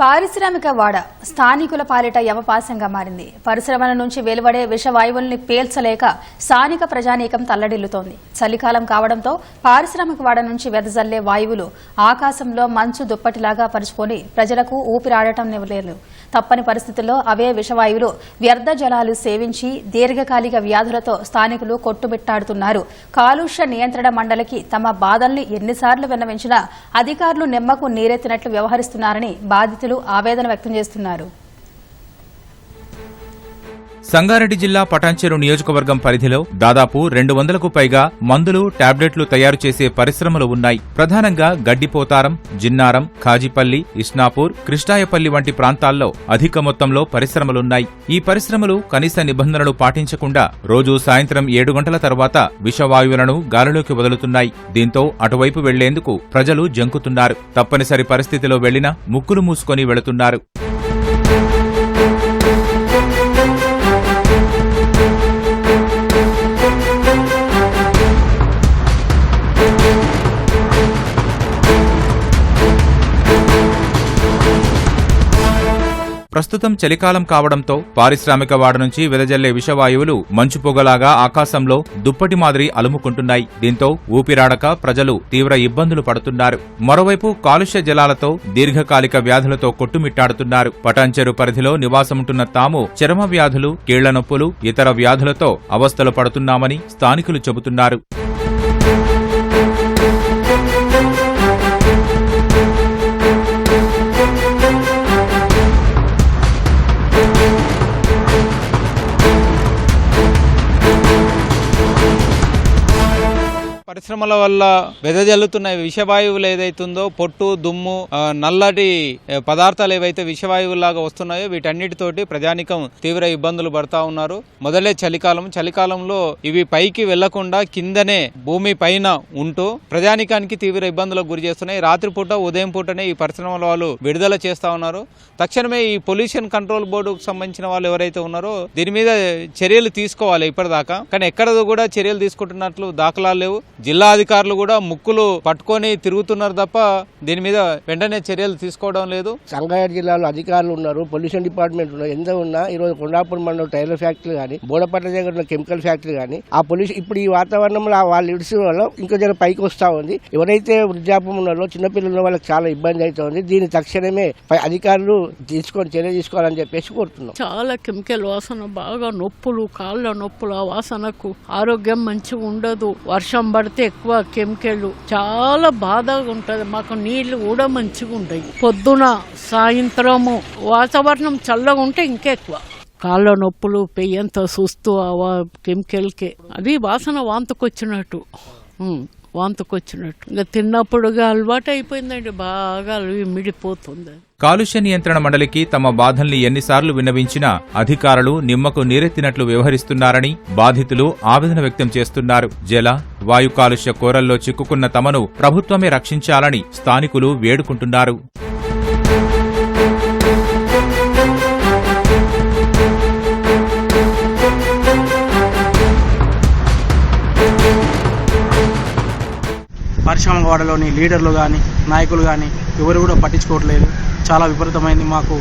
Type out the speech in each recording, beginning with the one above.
పారిశ్రామిక వాడ స్థానికుల పాలిట యవపాసంగా మారింది. పరిశ్రమల నుంచి వెలువడే విషవాయువుల్ని పేల్చలేక స్థానిక ప్రజానీకం తల్లడిల్లుతోంది. చలికాలం కావడంతో పారిశ్రామిక వాడ నుంచి వెదజల్లే వాయువులు ఆకాశంలో మంచు దుప్పటిలాగా పరుచుకొని ప్రజలకు ఊపిరాడటం నివ్వలేదు. తప్పని పరిస్థితుల్లో అవే విషవాయువులు వ్యర్థ జలాలు సేవించి దీర్ఘకాలిక వ్యాధులతో స్థానికులు కొట్టుమిట్టాడుతున్నారు. కాలుష్య నియంత్రణ మండలికి తమ బాధల్ని ఎన్నిసార్లు విన్నవించినా అధికారులు నిమ్మకు నీరెత్తినట్లు వ్యవహరిస్తున్నారని బాధితులు ఆవేదన వ్యక్తం చేస్తున్నారు. సంగారెడ్డి జిల్లా పటాన్చెరు నియోజకవర్గం పరిధిలో దాదాపు రెండు వందలకు పైగా మందులు టాబ్లెట్లు తయారు చేసే పరిశ్రమలు ఉన్నాయి. ప్రధానంగా గడ్డిపోతారం జిన్నారం ఖాజీపల్లి ఇష్నాపూర్ కృష్ణాయపల్లి వంటి ప్రాంతాల్లో అధిక మొత్తంలో పరిశ్రమలున్నాయి. ఈ పరిశ్రమలు కనీస నిబంధనలు పాటించకుండా రోజూ సాయంత్రం ఏడు గంటల తర్వాత విషవాయువులను గాలిలోకి వదులుతున్నాయి. దీంతో అటువైపు వెళ్ళేందుకు ప్రజలు జంకుతున్నారు. తప్పనిసరి పరిస్థితిలో వెళ్ళినా ముక్కులు మూసుకొని వెళుతున్నారు. ప్రస్తుతం చలికాలం కావడంతో పారిశ్రామిక వాడ నుంచి వెదజల్లే విషవాయువులు మంచు పొగలాగా ఆకాశంలో దుప్పటి మాదిరి అలుముకుంటున్నాయి. దీంతో ఊపిరాడక ప్రజలు తీవ్ర ఇబ్బందులు పడుతున్నారు. మరోవైపు కాలుష్య జలాలతో దీర్ఘకాలిక వ్యాధులతో కొట్టుమిట్టాడుతున్నారు. పటాన్చెరు పరిధిలో నివాసముంటున్న తాము చర్మ వ్యాధులు కీళ్ళ నొప్పులు ఇతర వ్యాధులతో అవస్థలు పడుతున్నామని స్థానికులు చెబుతున్నారు. పరిశ్రమల వల్ల వెదజల్లుతున్న విషవాయువులు ఏదైతుందో పొట్టు దుమ్ము నల్లటి పదార్థాలు ఏవైతే విషవాయువులాగా వస్తున్నాయో వీటన్నిటితోటి ప్రజానికం తీవ్ర ఇబ్బందులు పడతా ఉన్నారు. మొదలే చలికాలం. చలికాలంలో ఇవి పైకి వెళ్ళకుండా కిందనే భూమి పైన ఉంటూ ప్రజానికానికి తీవ్ర ఇబ్బందులకు గురి చేస్తున్నాయి. రాత్రిపూట ఉదయం పూటనే ఈ పరిశ్రమల వాళ్ళు విడుదల చేస్తా ఉన్నారు. తక్షణమే ఈ పొల్యూషన్ కంట్రోల్ బోర్డుకు సంబంధించిన వాళ్ళు ఎవరైతే ఉన్నారో దీని మీద చర్యలు తీసుకోవాలి ఇప్పటిదాకా. కానీ ఎక్కడ కూడా చర్యలు తీసుకుంటున్నట్లు దాఖలాలు లేవు. జిల్లా అధికారులు కూడా ముక్కులు పట్టుకొని తిరుగుతున్నారు తప్ప దీని మీద వెంటనే చర్యలు తీసుకోవడం లేదు. సంగారెడ్డి జిల్లాలో అధికారులు ఉన్నారు పొల్యూషన్ డిపార్ట్మెంట్ ఉన్నారు. ఎంత ఉన్నా ఈ రోజు కొండాపూర్ మండలం టైలర్ ఫ్యాక్టరీ కానీ బోడపట్ల దగ్గర ఉన్న కెమికల్ ఫ్యాక్టరీ కానీ ఆ పొల్యూషన్ ఇప్పుడు ఈ వాతావరణంలో ఆ వాళ్ళు ఇడిసి వల్ల ఇంకో జర పైకి వస్తా ఉంది. ఎవరైతే వృద్ధాపం ఉన్నారో చిన్నపిల్లలు ఉన్న వాళ్ళకి చాలా ఇబ్బంది అవుతుంది దీన్ని తక్షణమే పై అధికారులు తీసుకొని చర్య తీసుకోవాలని చెప్పేసి కోరుతున్నాం. చాలా కెమికల్ వాసన బాగా నొప్పులు కాళ్ళ నొప్పులు ఆ వాసనకు ఆరోగ్యం మంచిగా ఉండదు. వర్షం పడితే ఎక్కువ కెమికల్. చాలా బాధగా ఉంటుంది. మాకు నీళ్ళు కూడా మంచిగా ఉంటాయి పొద్దున సాయంత్రము వాతావరణం చల్లగా ఉంటే ఇంకెక్కువ కాళ్ళ నొప్పులు పెయ్యంత చూస్తూ ఆ కెమికల్కే. అది వాసన వాంతకొచ్చినట్టు. ఉమ్, వాంతకొచ్చినట్టు. ఇంకా తిన్నప్పుడుగా అలవాటు అయిపోయిందండి బాగా మిడిపోతుంది. కాలుష్య నియంత్రణ మండలికి తమ బాధల్ని ఎన్నిసార్లు విన్నవించినా అధికారులు నిమ్మకు నీరెత్తినట్లు వ్యవహరిస్తున్నారని బాధితులు ఆవేదన వ్యక్తం చేస్తున్నారు. జల వాయు కాలుష్య కోరల్లో చిక్కుకున్న తమను ప్రభుత్వమే రక్షించాలని స్థానికులు వేడుకుంటున్నారు. పారిశ్రామికవాడలోని లీడర్లు కానీ నాయకులు కానీ ఎవరు కూడా పట్టించుకోవట్లేదు. చాలా విపరీతమైంది. మాకు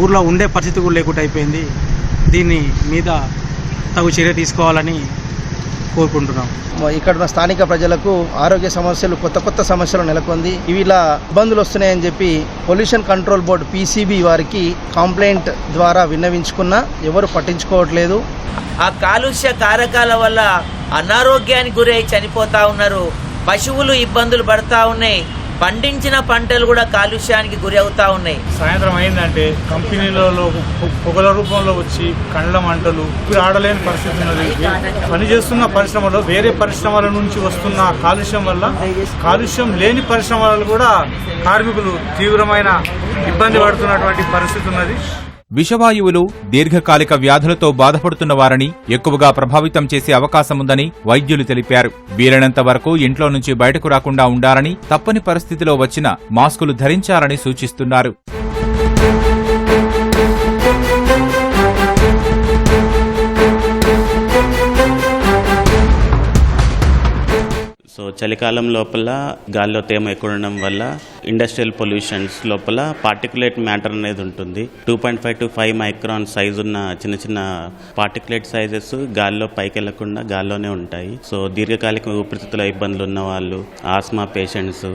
ఊర్లో ఉండే పరిస్థితి కూడా లేకుండా అయిపోయింది. దీన్ని మీద తగు చర్య తీసుకోవాలని కోరుకుంటున్నాం. ఇక్కడ స్థానిక ప్రజలకు ఆరోగ్య సమస్యలు కొత్త కొత్త సమస్యలు నెలకొంది. ఇవి ఇలా ఇబ్బందులు వస్తున్నాయని చెప్పి పొల్యూషన్ కంట్రోల్ బోర్డు పీసీబీ వారికి కంప్లైంట్ ద్వారా విన్నవించుకున్నా ఎవరు పట్టించుకోవట్లేదు. ఆ కాలుష్య కారకాల వల్ల అనారోగ్యానికి గురై చనిపోతా ఉన్నారు. పశువులు ఇబ్బందులు పడతా ఉన్నాయి. పండించిన పంటలు కూడా కాలుష్యానికి గురి అవుతా ఉన్నాయి. సాయంత్రం అయిందంటే కంపెనీలలో పొగల రూపంలో వచ్చి కండ్ల మంటలు ఆడలేని పరిస్థితి ఉన్నది. పనిచేస్తున్న పరిశ్రమలో వేరే పరిశ్రమల నుంచి వస్తున్న కాలుష్యం వల్ల కాలుష్యం లేని పరిశ్రమలు కూడా కార్మికులు తీవ్రమైన ఇబ్బంది పడుతున్నటువంటి పరిస్థితి ఉన్నది. విషవాయువులు దీర్ఘకాలిక వ్యాధులతో బాధపడుతున్న వారిని ఎక్కువగా ప్రభావితం చేసే అవకాశముందని వైద్యులు తెలిపారు. వీలైనంత వరకు ఇంట్లో నుంచి బయటకు రాకుండా ఉండాలని తప్పని పరిస్థితిలో వచ్చిన మాస్కులు ధరించాలని సూచిస్తున్నారు. సో చలికాలం లోపల గాల్లో తేమ ఎక్కువ ఉండడం వల్ల ఇండస్ట్రియల్ పొల్యూషన్స్ లోపల పార్టికులేట్ మ్యాటర్ అనేది ఉంటుంది. Two point five to five micron size ఉన్న చిన్న చిన్న పార్టికులేట్ సైజెస్ గాల్లో పైకి వెళ్ళకుండా గాల్లోనే ఉంటాయి. సో దీర్ఘకాలిక ఊపిరితిత్తుల ఇబ్బందులు ఉన్న వాళ్ళు ఆస్మా పేషెంట్స్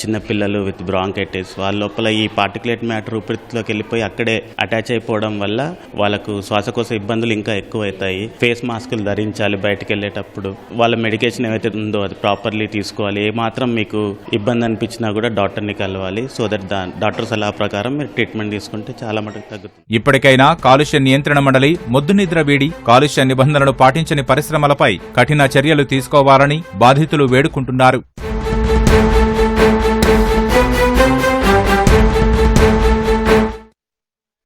చిన్న పిల్లలు విత్ బ్రాంకైటిస్ వాళ్ళ లోపల ఈ పార్టికులేట్ మ్యాటర్ ఊపిరితిత్తులోకి వెళ్ళిపోయి అక్కడే అటాచ్ అయిపోవడం వల్ల వాళ్ళకు శ్వాసకోశ ఇబ్బందులు ఇంకా ఎక్కువ అవుతాయి ఫేస్ మాస్కులు ధరించాలి బయటకు వెళ్ళేటప్పుడు వాళ్ళ మెడికేషన్ ఏవైతే ఉందో అది ప్రాపర్లీ తీసుకోవాలి. ఏ మాత్రం మీకు ఇబ్బంది అనిపించినా కూడా డాక్టర్ డాక్టర్ని కలవాలి. సో దట్ దా డాక్టర్ సలహా ప్రకారం మీరు ట్రీట్మెంట్ తీసుకుంటే చాలా మటుకు తగ్గుతుంది. ఇప్పటికైనా కాలుష్య నియంత్రణ మండలి మొద్దు నిద్ర వీడి కాలుష్య నిబంధనలు పాటించని పరిశ్రమలపై కఠిన చర్యలు తీసుకోవాలని బాధితులు వేడుకుంటున్నారు.